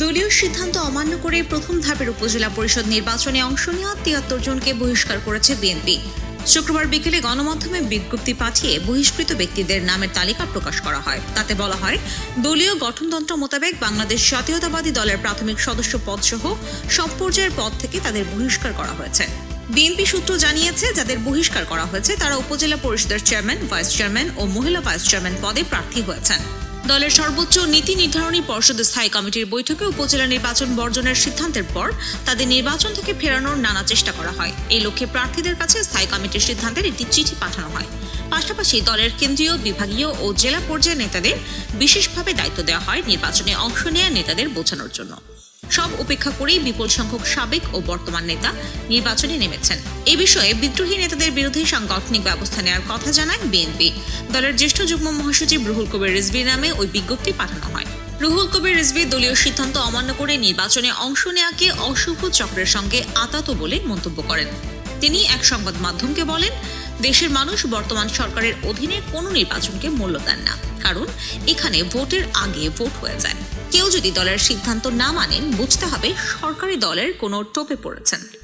দলীয় সিদ্ধান্ত অমান্য করে প্রথম ধাপের উপজেলা পরিষদ নির্বাচনে অংশ নেওয়া তিয়াত্তর জনকে বহিষ্কার করেছে বিএনপি। শুক্রবার বিকেলে গণমাধ্যমে বিজ্ঞপ্তি পাঠিয়ে বহিষ্কৃত ব্যক্তিদের নামের তালিকা প্রকাশ করা হয়। তাতে বলা হয়, দলীয় গঠনতন্ত্র মোতাবেক বাংলাদেশ জাতীয়তাবাদী দলের প্রাথমিক সদস্য পদ সহ সব পর্যায়ের পদ থেকে তাদের বহিষ্কার করা হয়েছে। বিএনপি সূত্র জানিয়েছে, যাদের বহিষ্কার করা হয়েছে, তারা উপজেলা পরিষদের চেয়ারম্যান, ভাইস চেয়ারম্যান ও মহিলা ভাইস চেয়ারম্যান পদে প্রার্থী হয়েছেন। দলের সর্বোচ্চ নীতি নির্ধারণী পর্ষদ স্থায়ী কমিটির বৈঠকে উপজেলা নির্বাচন বর্জনের সিদ্ধান্তের পর তাদের নির্বাচন থেকে ফেরানোর নানা চেষ্টা করা হয়। এই লক্ষ্যে প্রার্থীদের কাছে স্থায়ী কমিটির সিদ্ধান্তের একটি চিঠি পাঠানো হয়। পাশাপাশি দলের কেন্দ্রীয়, বিভাগীয় ও জেলা পর্যায়ের নেতাদের বিশেষভাবে দায়িত্ব দেওয়া হয় নির্বাচনে অংশ নেয়া নেতাদের বোঝানোর জন্য। সব উপেক্ষা করেই বিপুল সংখ্যক সাবেক ও বর্তমান নেতা নির্বাচনে নেমেছেন। এ বিষয়ে বিদ্রোহী নেতাদের বিরুদ্ধে সাংগঠনিক ব্যবস্থা নেওয়ার কথা জানায় বিএনপি। দলের জ্যেষ্ঠ যুগ্ম মহাসচিব রুহুল কবির রিজভির নামে ওই বিজ্ঞপ্তি পাঠানো হয়। রুহুল কবির রিজভি দলীয় সিদ্ধান্ত অমান্য করে নির্বাচনে অংশ নেওয়াকে অশুভ চক্রের সঙ্গে আতাত বলে মন্তব্য করেন। তিনি এক সংবাদ মাধ্যমকে বলেন দেশের মানুষ বর্তমান সরকারের অধীনে কোনো নির্বাচনকে মূল্য দেন না। কারণ এখানে ভোটের আগে ভোট হয়ে যায়। কেউ যদি দলের সিদ্ধান্ত না মানেন, বুঝতে হবে সরকারি দলের কোনো টোপে পড়েছেন।